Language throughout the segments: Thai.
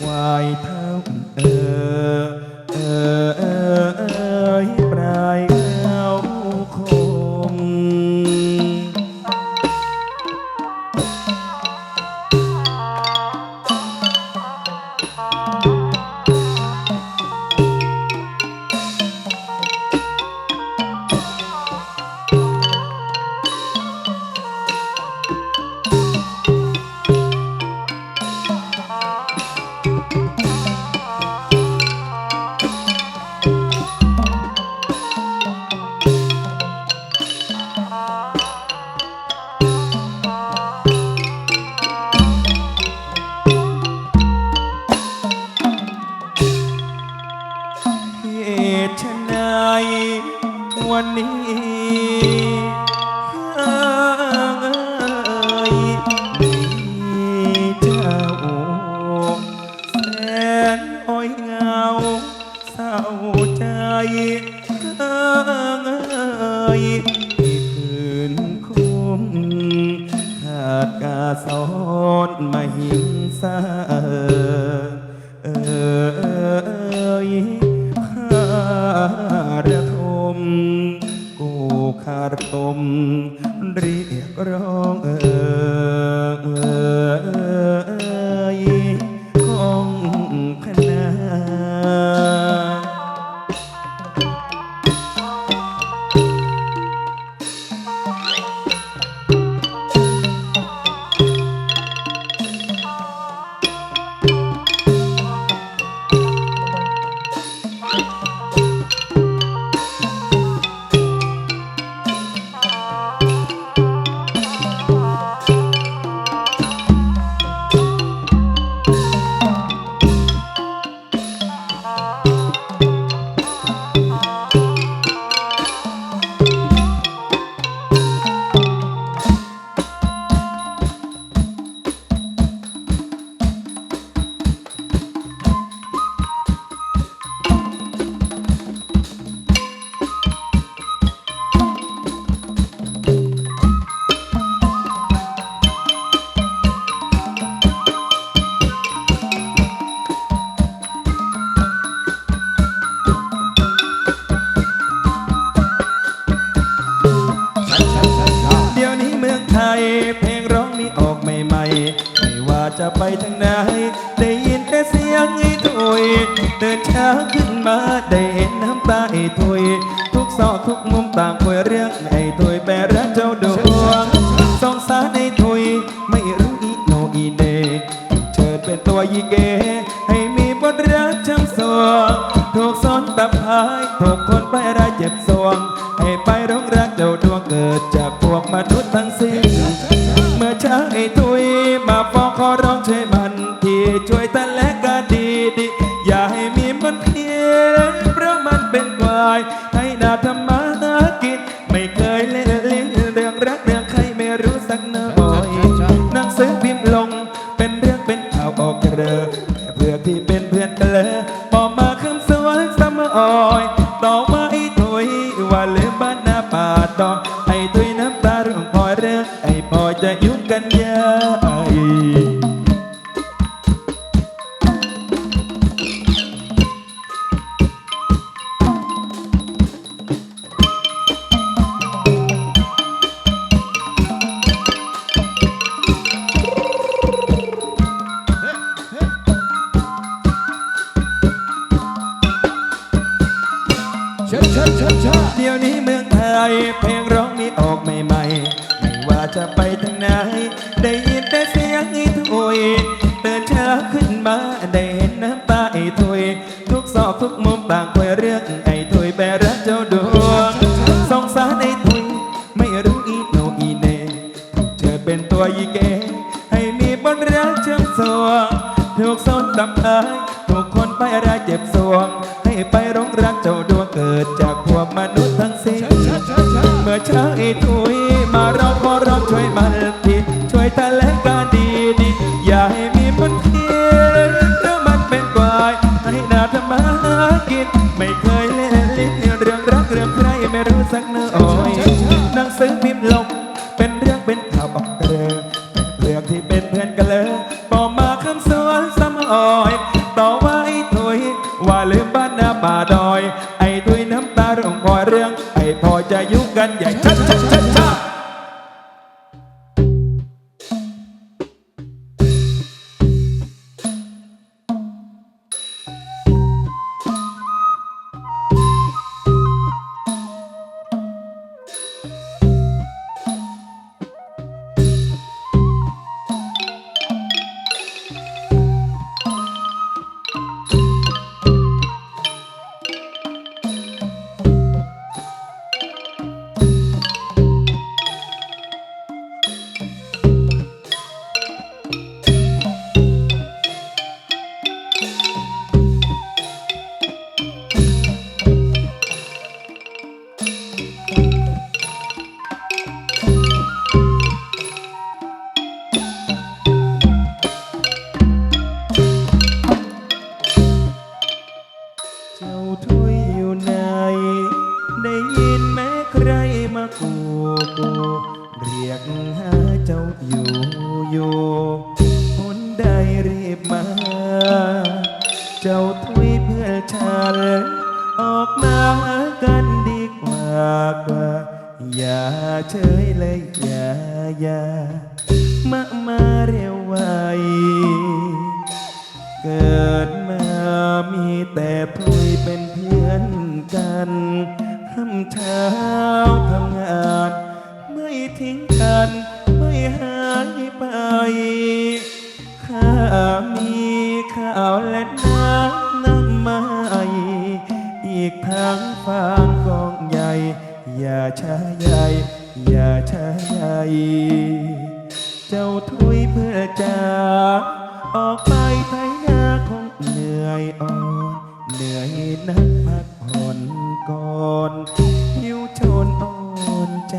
ควายไท ร้องเออ ไอ้ตุยแปรรักเจ้าดู บ้านนาป่าตอง วดวงสงสารไอ้ทุยไม่รู้อีโนอีเนถูเธอเป็นตัวยีเก ให้มีบนรักเชื่อมสวงถูกสนตับอา พอเรื่องให้พอจะยุกันใหญ่ แต่พลุยเป็นเพื่อนกันทำเช้าทำงาน ไม่ทิ้งกัน ไม่หายไป ข้ามีข้าวและน้ำน้ำไม่อีกทางฟางกองใหญ่ อย่าช้าใหญ่อย่าช้าใหญ่เจ้าถุยเพื่อจะออกไปไทยนาคงเหนื่อยอ่อน เหนื่อยนักพักผ่อนก่อนหิวโชนอ่อนใจ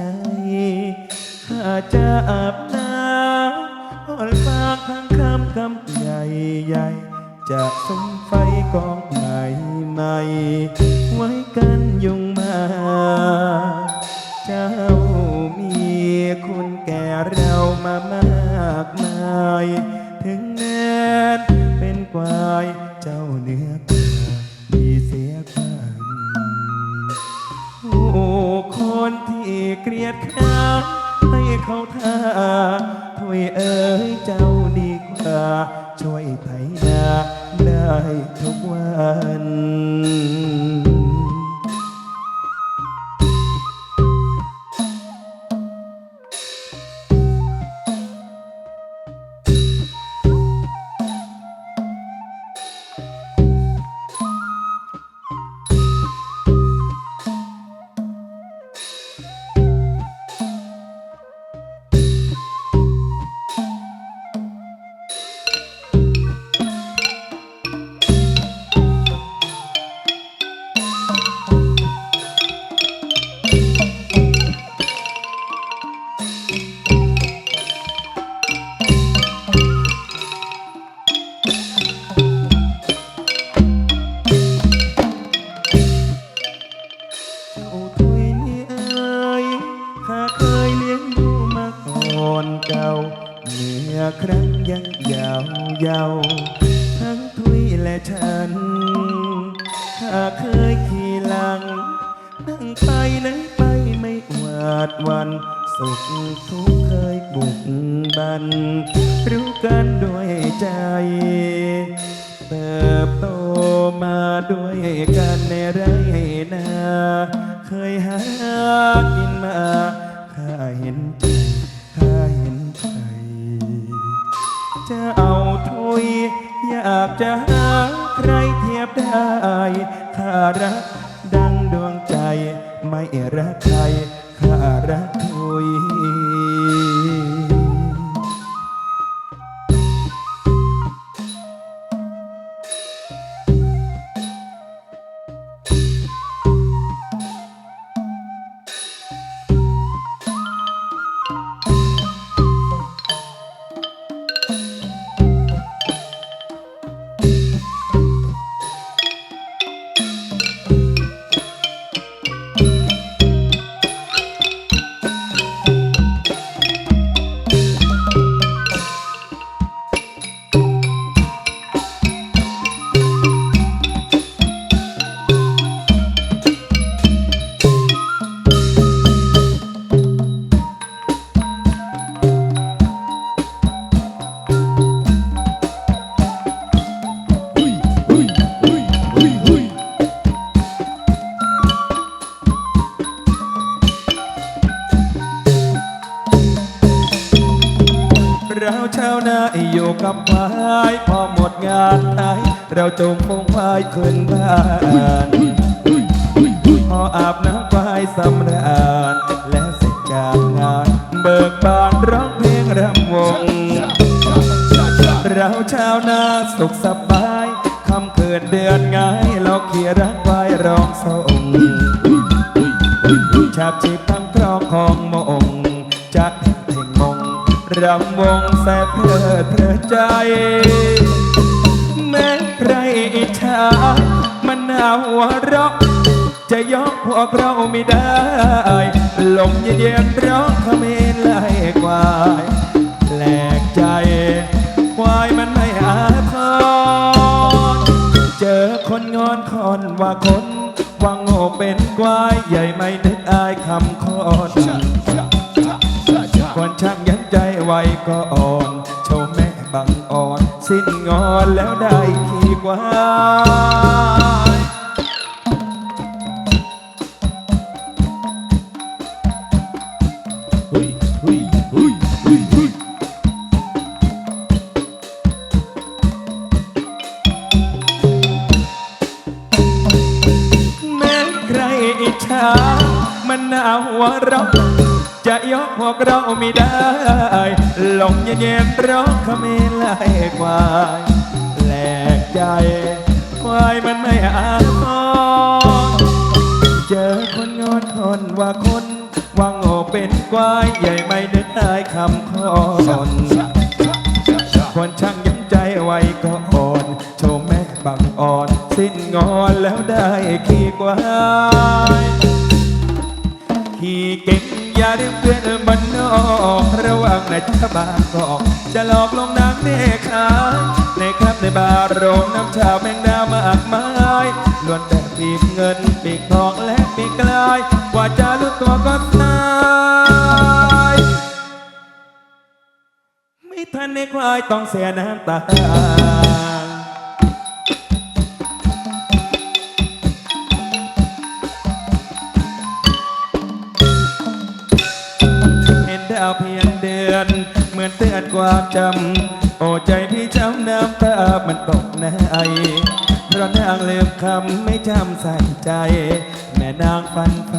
ข้าจะอาบน้ำอ่อนฟากทั้งคำคำใหญ่ใหญ่จะส่งไฟกองใหม่ใหม่ไว้กันยุงมา เจ้ามีคุณแก่เรามามากมาย ถึงแม้นเป็นกวายเจ้าเนื้อ เกลียดข้าให้เขาท่าถอยเอ๋ยเจ้าดีกว่า ช่วยไถนาได้ทุกวัน ยาวยาวทั้งถุยและฉันข้าเคยขี่หลัง นั่งไปไหนไปไม่หวาดวัน สุขทุกข์เคยบุกบัน รู้กันด้วยใจเติบโตมาด้วยกันในไรนา เคยหากินมาข้าเห็นใจ จะเอาทุย อยากจะหาใครเทียบได้ข้ารัก ดังดวงใจ ไม่รักใครข้ารักทุย กับควายพอหมดงานไทยเราจงพงควายขึ้นบ้านพออาบน้ำควายสำราญแล้วเสร็จจากงาน เบิกบานร้องเพลงรำวง เราชาวนาสุขสบายคำเกิดเดือนง่ายเราเขียรักไว้ร้องส่งชาบชีพทั้งครองของ รำวงแสบเพลิดเพลิดใจ แม้ใครอิจฉามันน่าหัวเราะจะยกพวกเราไม่ได้ลมเย็นๆร้องเขมรไล่ควายแปลกใจ ควายมันไม่อาทรเจอคนงอนคอนว่าคนว่าโง่เป็นควาย ใหญ่ไม่นึกอายคำคอนควรช่างยัน ใจไว้ก็อ่อนโชว์แม่บังอ่อน สิ้นงอนแล้วได้ขี่กวาน ยกพวกเราไม่ได้ ลงเย็นๆร้องเขมรไล่ควายแปลกใจ ควายมันไม่อาทรเจอคนงอนคนว่าคนว่าโง่เป็นควายใหญ่ไม่ได้คำคอนควรช่างยั้งใจไว้ก็อ่อน โชว์แม่บังอ่อน สิ้นงอนแล้วได้ขี่กวายขี่เก่ง อย่าเรียกเพื่อนบ้านนอกระวังนะจะบางกอกจะหลอกลงนางเนขาในครับในบาร์โรงน้ำชาแมงดามากมายล้วนแต่ปีกเงินปีกทองและปีกกลายกว่าจะรู้ตัวก็ตายไม่ทันควายต้องเสียน้ำตา อน เหมือนเตือนความจำ โอ้ใจพี่ช้ำน้ำตามันตกในเพราะนางลืมคำไม่จำใส่ใจ แม่นางฟันไฟ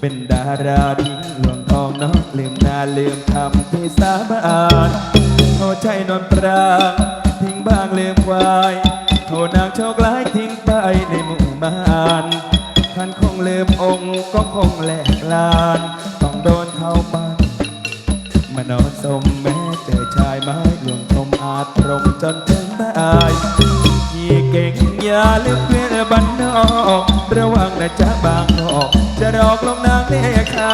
เป็นดาราทิ้งหลวงทองน้องลืมหนาลืมคำที่สาบานโอ้ใจนวลปรางทิ้งบ้างลืมควายโทนางโชคร้ายทิ้งไปในหมู่บ้านท่านคงลืมองค์ก็คง ลืมเพื่อนบ้านนอกระวังนะจ๊ะบางกอกจะรอกลงนางเนขา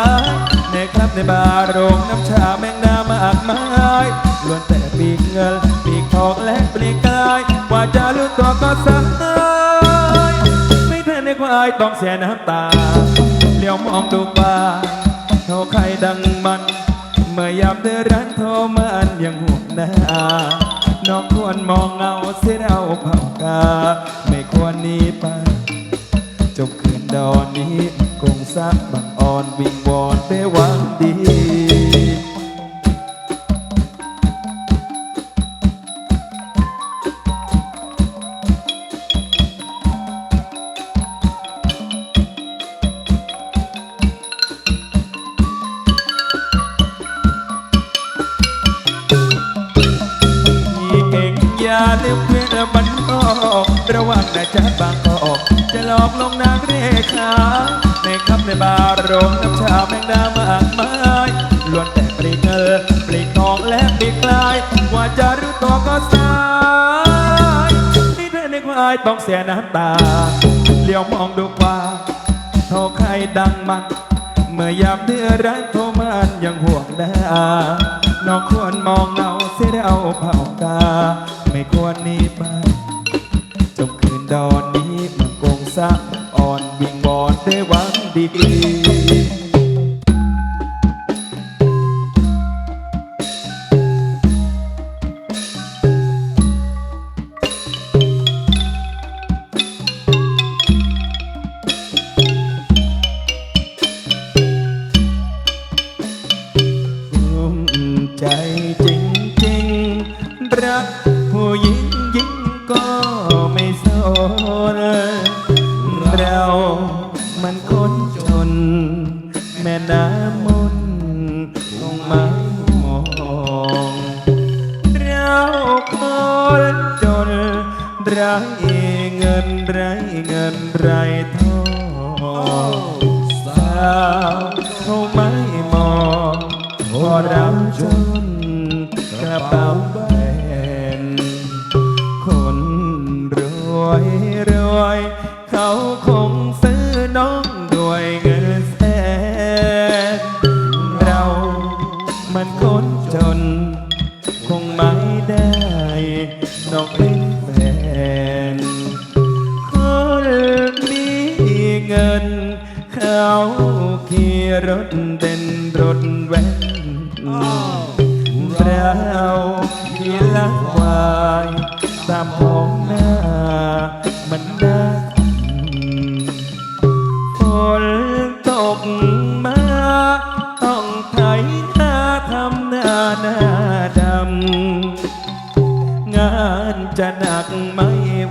ในครับในบาร์โรงน้ำชาแมงดามากมายล้วนแต่ปีกเงินปีกทองและปลีกกายว่าจะรู้ตัวก็สายไม่ทันในควายต้องเสียน้ำตาเลี้ยวมองดูป่าเท่าใครดังมันเมื่อยามเดือร้อนโทรมันยังห่วงหน้าน้องควรมองเงาเสียเราเผากา วันนี้ไป จบคืนดอนนี้คงสักบังอ่อนวิงวอนได้หวังดี ระวังนะจ๊ะบางกอกจะหลอกลงนางเรขาในคำในบาร์โรงน้ำชาแมงดามากมายล้วนแต่ปลีกเงินปลีกทองและปลีกลายกว่าจะรู้ตัวก็สายนี่เธอในควายต้องเสียน้ำตาเลี้ยวมองดูกว่าโทรใครดังมันเมื่อยามเดือดร้อนโทรมันยังห่วงหน้าน้องควรมองเงาเสียเราเผากาไม่ควรหนีไป ดอนนี้มันคงซะอ่อนวิงบอนได้หวังดีกรี รวย เขาคง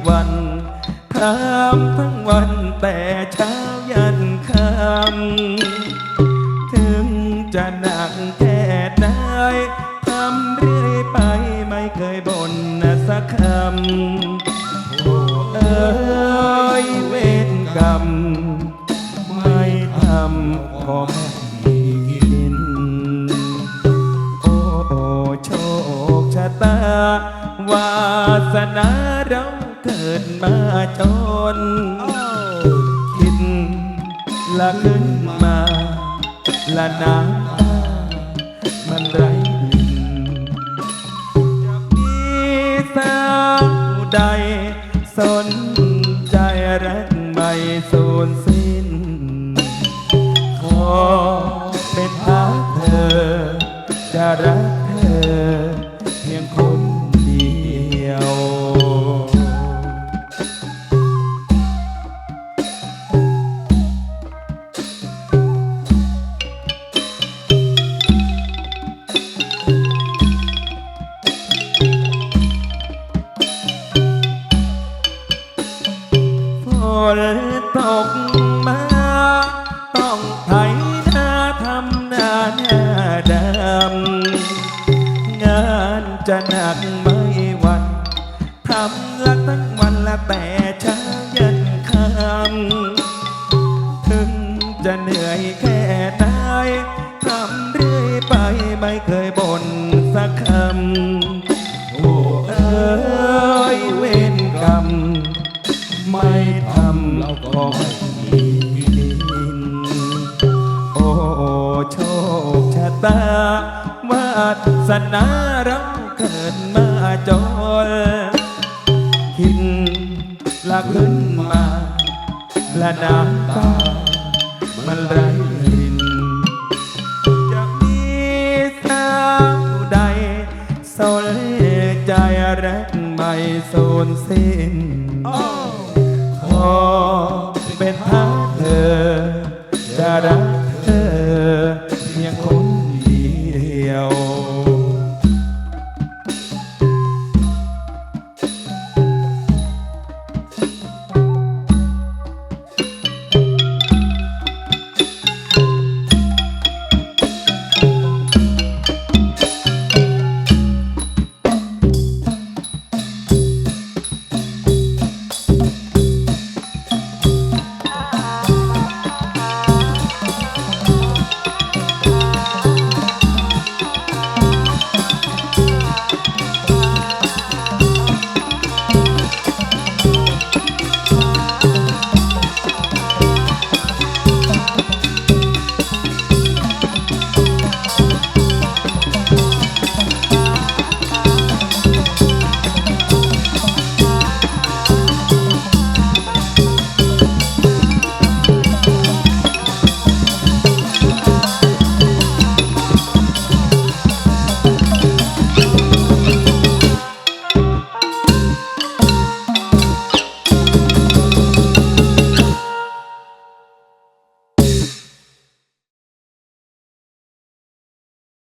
วันทำทั้งวันแต่เช้ายันค่ำถึงจะหนักแค่ไหนทำเรื่อยไปไม่เคยบ่นนะสักคำเอ้ยเวรกรรม ไม่ทำขอแม่กิน โอ้โชคชะตาวาสนาเรา กิดมาจน คิดละขึ้นมาละน้ำตามันไรลินจะมีสาวใดสนใจรักไม่สูญสิ้นำละทั้งวันละแต่เช้าเยันค่ำถึงจะเหนื่อยแค่ไหนทำเรื่อยไปไม่เคยบ่นสักคำ โอ้เอ้ยเวรกรรม ไม่ทำเราก็ไม่มีกิน โอ้โชคชะตาวาสนาเรา น้ำตามันไหลริน จะมีสาวใดสนใจรักไม่สูญสิ้นขอเป็นทางเธอจะรัก